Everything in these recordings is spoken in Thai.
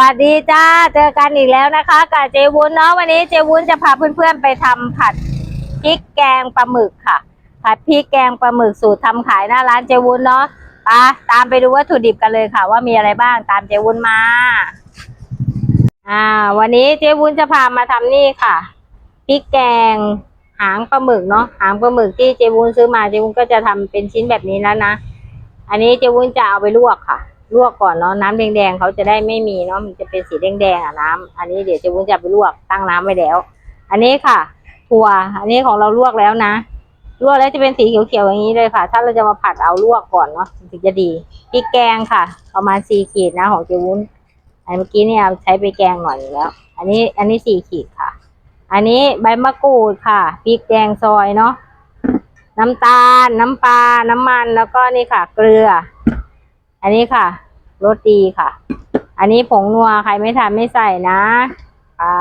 วัสดีจ้า เจอกันอีกแล้วนะคะกับเจวุ้นเนาะวันนี้เจวุ้นจะพาเพื่อนๆไปทำผัดพริกแกงปลาหมึกค่ะ ผัดพริกแกงปลาหมึกสูตรทำขายหน้าร้านเจวุ้นเนาะไปตามไปดูวัตถุดิบกันเลยค่ะ ว่ามีอะไรบ้างตามเจวุ้นมาอ่าวันนี้เจวุ้นจะพามาทำนี่ค่ะพริกแกงหางปลาหมึกเนาะหางปลาหมึกที่เจวุ้นซื้อมาเจวุ้นก็จะทำเป็นชิ้นแบบนี้แล้วนะอันนี้เจวุ้นจะเอาไปลวกค่ะ ลวกก่อนเนาะน้ำแดงๆเขาจะได้ไม่มีเนาะมันจะเป็นสีแดงๆอะน้ำอันนี้เดี๋ยวเจวุ้นจะไปลวกตั้งน้ำไว้แล้ว อันนี้ค่ะถั่วอันนี้ของเราลวกแล้วนะลวกแล้วจะเป็นสีเขียวๆอย่างนี้เลยค่ะ ถ้าเราจะมาผัดเอาลวกก่อนเนาะถึงจะดีพริกแกงค่ะ ประมาณสี่ขีดนะของเจวุ้น อันเมื่อกี้เนี่ยใช้ไปแกงหน่อยแล้ว อันนี้อันนี้สี่ขีดค่ะ อันนี้ใบมะกรูดค่ะพริกแกงซอยเนาะน้ำตาล น้ำปลา น้ำมันแล้วก็นี่ค่ะ เกลือ อันนี้ค่ะรสดีค่ะ อันนี้ผงนัวใครไม่ทานไม่ใส่นะค่ะ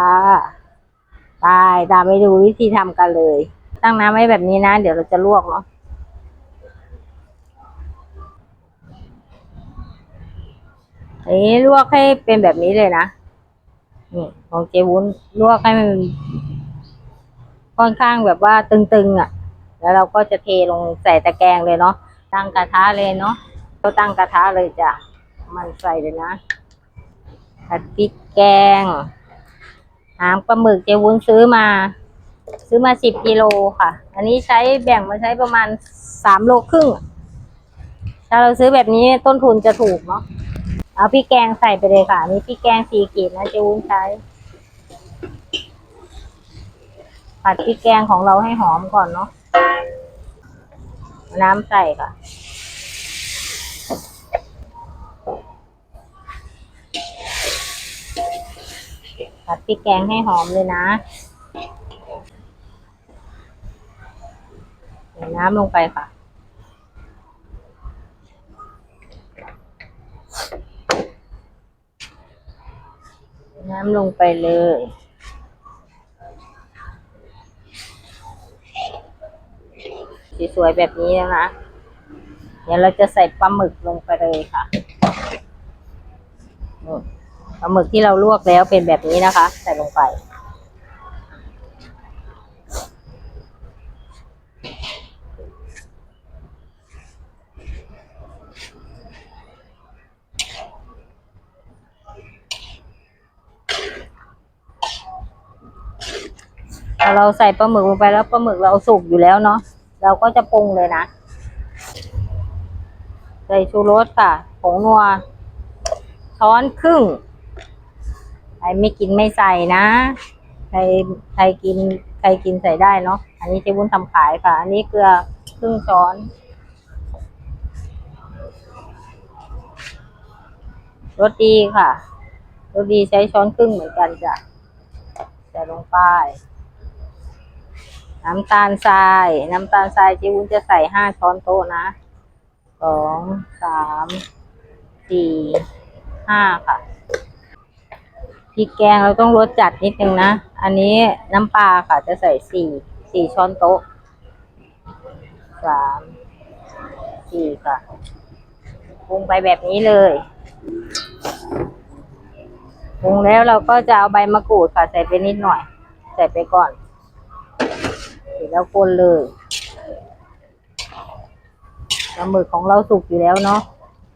ตายตามไปดูวิธีทำกันเลย ตั้งน้ำไว้แบบนี้นะ เดี๋ยวเราจะลวกเนาะอันนี้ลวกให้เป็นแบบนี้เลยนะนี่ของเจวุ้นลวกให้มันค่อนข้างแบบว่าตึงๆอะ แล้วเราก็จะเทลงใส่ตะแกรงเลยเนาะตั้งกระทะเลยเนาะ ก็ตั้งกระทะเลยจ้ะ มันใส่เลยนะผัดพริกแกง หางปลาหมึกเจวุ้นซื้อมา ซื้อมาสิบกิโลค่ะ อันนี้ใช้แบ่งมาใช้ประมาณสามโลครึ่ง ถ้าเราซื้อแบบนี้ต้นทุนจะถูกเนาะ เอาพริกแกงใส่ไปเลยค่ะ นี่พริกแกงสี่ขีดนะเจวุ้นใช้ ผัดพริกแกงของเราให้หอมก่อนเนาะน้ำใส่ค่ะ ผัดพริกแกงให้หอมเลยนะใส่น้ำลงไปค่ะ น้ำลงไปเลยสวยๆแบบนี้แล้วนะเดี๋ยวเราจะใส่ปลาหมึกลงไปเลยค่ะ ปลาหมึกที่เราลวกแล้วเป็นแบบนี้นะคะ ใส่ลงไปพอเราใส่ปลาหมึกลงไปแล้วปลาหมึกเราสุกอยู่แล้วเนาะเราก็จะปรุงเลยนะใส่ชูรสค่ะ ผงนัว ช้อนครึ่ง ใครไม่กินไม่ใส่นะ ใครใครกินใครกินใส่ได้เนาะ อันนี้เจ๊วุ้นทำขายค่ะ อันนี้เกลือครึ่งช้อนรสดีค่ะรสดีใช้ช้อนครึ่งเหมือนกันจ้ะใส่ลงไป น้ำตาลทราย น้ำตาลทรายเจ๊วุ้นจะใส่ห้าช้อนโต๊ะนะสองสามสี่ห้าค่ะ พริกแกงเราต้องรสจัดนิดนึงนะ อันนี้น้ำปลาค่ะจะใส่สี่สี่ช้อนโต๊ะสามสี่ค่ะปรุงไปแบบนี้เลยปรุงแล้วเราก็จะเอาใบมะกรูดค่ะใส่ไปนิดหน่อย ใส่ไปก่อนเสร็จแล้วคนเลยปลาหมึกของเราสุกอยู่แล้วเนาะ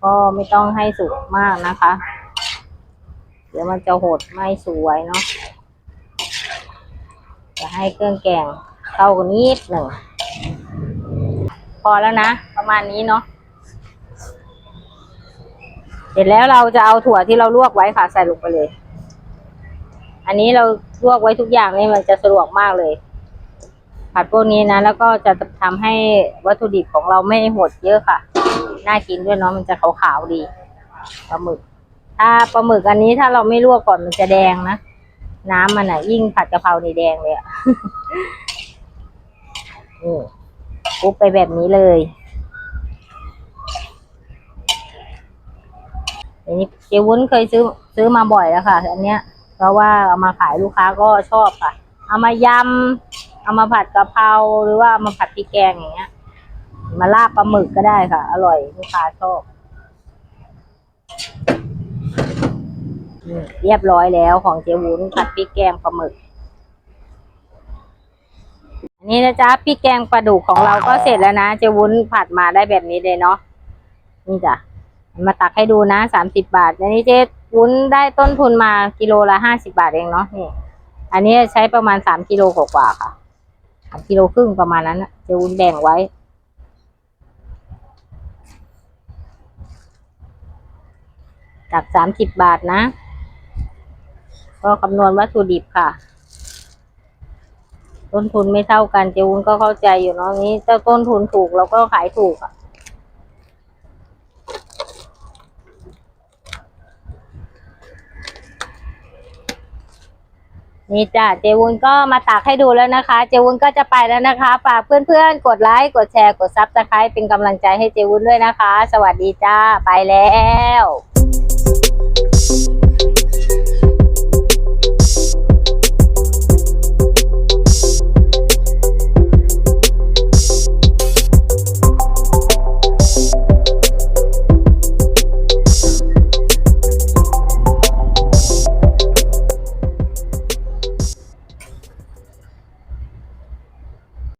ก็ไม่ต้องให้สุกมากนะคะ เดี๋ยวมันจะหดไม่สวยเนาะจะให้เครื่องแกงเข้ากันนิดหนึ่ง พอแล้วนะ ประมาณนี้เนาะเสร็จแล้วเราจะเอาถั่วที่เราลวกไว้ค่ะใส่ลงไปเลย อันนี้เราลวกไว้ทุกอย่างนี่มันจะสะดวกมากเลย ผัดพวกนี้นะ แล้วก็จะทำให้วัตถุดิบของเราไม่หดเยอะค่ะ น่ากินด้วยเนาะมันจะขาวๆดีปลาหมึก ถ้าปลาหมึกอันนี้ถ้าเราไม่ลวกก่อนมันจะแดงนะ น้ำมันอะ ยิ่งผัดกะเพรานี่แดงเลยอะนี่คลุกไปแบบนี้เลยอันนี้เจวุ้นเคยซื้อซื้อมาบ่อยแล้วค่ะ อันเนี้ย เพราะว่าเอามาขายลูกค้าก็ชอบค่ะ เอามายำ เอามาผัดกะเพราหรือว่าามาผัดพริกแกงอย่างเงี้ย มาลาบปลาหมึกก็ได้ค่ะ อร่อยลูกค้าชอบ เรียบร้อยแล้วของเจวุ้นผัดพริกแกงปลาหมึก อันนี้นะจ๊ะพริกแกงปลาดุกของเราก็เสร็จแล้วนะเจวุ้นผัดมาได้แบบนี้เลยเนาะนี่จ้ะมาตักให้ดูนะสามสิบบาทอันนี้เจวุ้นได้ต้นทุนมากิโลละห้าสิบาทเองเนาะนี่ อันนี้ใช้ประมาณสามกิโลกว่าค่ะสามกิโลครึ่งประมาณนั้นนะเจวุ้นแบ่งไว้จากสามสิบบาทนะ ก็คำนวณวัตถุดิบค่ะ ต้นทุนไม่เท่ากันเจวุ้นก็เข้าใจอยู่เนาะนี้ถ้าต้นทุนถูกเราก็ขายถูกอะนี่จ้ะเจวุ้นก็มาตักให้ดูแล้วนะคะ เจวุ้นก็จะไปแล้วนะคะฝากเพื่อนๆ กดไลค์กดแชร์กดซับสไครป์เป็นกำลังใจให้เจวุ้นด้วยนะคะ สวัสดีจ้าไปแล้ว